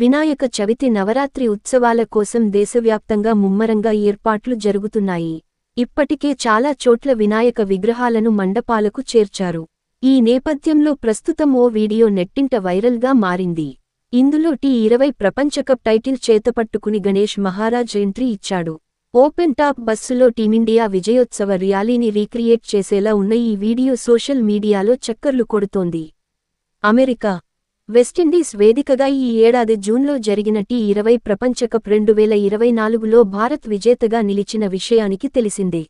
వినాయక చవితి నవరాత్రి ఉత్సవాల కోసం దేశవ్యాప్తంగా ముమ్మరంగా ఏర్పాట్లు జరుగుతున్నాయి. ఇప్పటికే చాలా చోట్ల వినాయక విగ్రహాలను మండపాలకు చేర్చారు. ఈ నేపథ్యంలో ప్రస్తుతం ఓ వీడియో నెట్టింట వైరల్గా మారింది. ఇందులో టీ ఇరవై ప్రపంచకప్ టైటిల్ చేతపట్టుకుని గణేష్ మహారాజ్ ఎంట్రీ ఇచ్చాడు. ఓపెన్ టాప్ బస్సులో టీమిండియా విజయోత్సవ ర్యాలీని రీక్రియేట్ చేసేలా ఉన్న ఈ వీడియో సోషల్ మీడియాలో చక్కర్లు కొడుతోంది. అమెరికా వెస్టిండీస్ వేదికగా ఈ ఏడాది జూన్లో జరిగిన టీ ఇరవై ప్రపంచకప్ రెండు వేల ఇరవై నాలుగులో భారత్ విజేతగా నిలిచిన విషయానికి తెలిసిందే.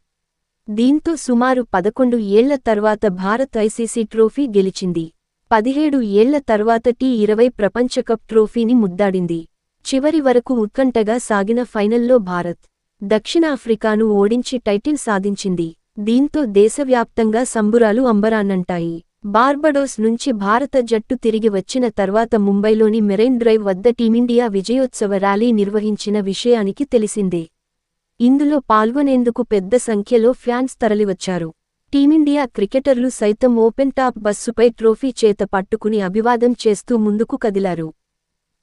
దీంతో సుమారు పదకొండు ఏళ్ళ తర్వాత భారత్ ఐసీసీ ట్రోఫీ గెలిచింది. పదిహేడు ఏళ్ళ తర్వాత టీ ఇరవై ప్రపంచకప్ ట్రోఫీని ముద్దాడింది. చివరి వరకు ఉత్కంఠగా సాగిన ఫైనల్లో భారత్ దక్షిణాఫ్రికాను ఓడించి టైటిల్ సాధించింది. దీంతో దేశవ్యాప్తంగా సంబురాలు అంబరాన్నంటాయి. బార్బడోస్ నుంచి భారత జట్టు తిరిగి వచ్చిన తర్వాత ముంబైలోని మెరైన్ డ్రైవ్ వద్ద టీమిండియా విజయోత్సవ ర్యాలీ నిర్వహించిన విషయానికి తెలిసిందే. ఇందులో పాల్గొనేందుకు పెద్ద సంఖ్యలో ఫ్యాన్స్ తరలివచ్చారు. టీమిండియా క్రికెటర్లు సైతం ఓపెన్ టాప్ బస్సుపై ట్రోఫీ చేత పట్టుకుని అభివాదం చేస్తూ ముందుకు కదిలారు.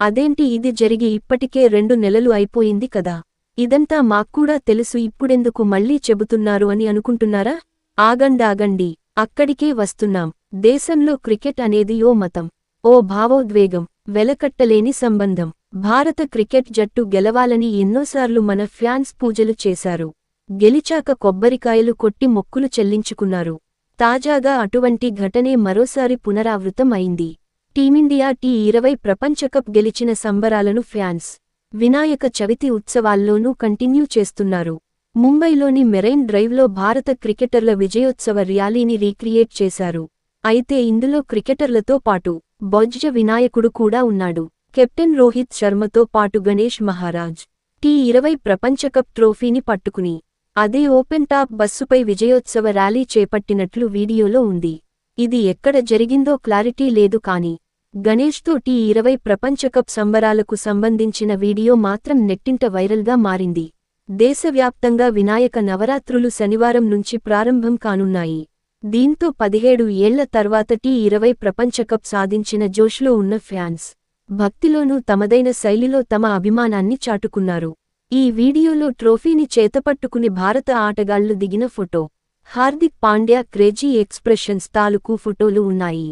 అదేంటి ఇది జరిగి ఇప్పటికే రెండు నెలలు అయిపోయింది కదా? ఇదంతా మాక్కూడా తెలుసు ఇప్పుడెందుకు మళ్ళీ చెబుతున్నారు అని అనుకుంటున్నారా? ఆగండాగండి. అక్కడికే వస్తున్నాం. దేశంలో క్రికెట్ అనేది ఓ మతం ఓ భావోద్వేగం వెలకట్టలేని సంబంధం. భారత క్రికెట్ జట్టు గెలవాలని ఎన్నోసార్లు మన ఫ్యాన్స్ పూజలు చేశారు. గెలిచాక కొబ్బరికాయలు కొట్టి మొక్కులు చెల్లించుకున్నారు. తాజాగా అటువంటి ఘటనే మరోసారి పునరావృతం అయింది. టీమిండియా టీ ఇరవై ప్రపంచకప్ గెలిచిన సంబరాలను ఫ్యాన్స్ వినాయక చవితి ఉత్సవాల్లోనూ కంటిన్యూ చేస్తున్నారు. ముంబైలోని మెరైన్ డ్రైవ్లో భారత క్రికెటర్ల విజయోత్సవ ర్యాలీని రీక్రియేట్ చేశారు. అయితే ఇందులో క్రికెటర్లతో పాటు బొజ్జ వినాయకుడు కూడా ఉన్నాడు. కెప్టెన్ రోహిత్ శర్మతో పాటు గణేష్ మహారాజ్. టీ ఇరవై ప్రపంచకప్ ట్రోఫీని పట్టుకుని అదే ఓపెన్ టాప్ బస్సుపై విజయోత్సవ ర్యాలీ చేపట్టినట్లు వీడియోలో ఉంది. ఇది ఎక్కడ జరిగిందో క్లారిటీ లేదు కాని గణేష్తో టీ ఇరవై ప్రపంచకప్ సంబరాలకు సంబంధించిన వీడియో మాత్రం నెట్టింట వైరల్గా మారింది. దేశవ్యాప్తంగా వినాయక నవరాత్రులు శనివారం నుంచి ప్రారంభం కానున్నాయి. దీంతో పదిహేడు ఏళ్ళ తర్వాత టీ ఇరవై ప్రపంచకప్ సాధించిన జోష్లో ఉన్న ఫ్యాన్స్ భక్తిలోనూ తమదైన శైలిలో తమ అభిమానాన్ని చాటుకున్నారు. ఈ వీడియోలో ట్రోఫీని చేతపట్టుకుని భారత ఆటగాళ్ళు దిగిన photo Hardik Pandya crazy expressions తాలూకు ఫోటోలు ఉన్నాయి.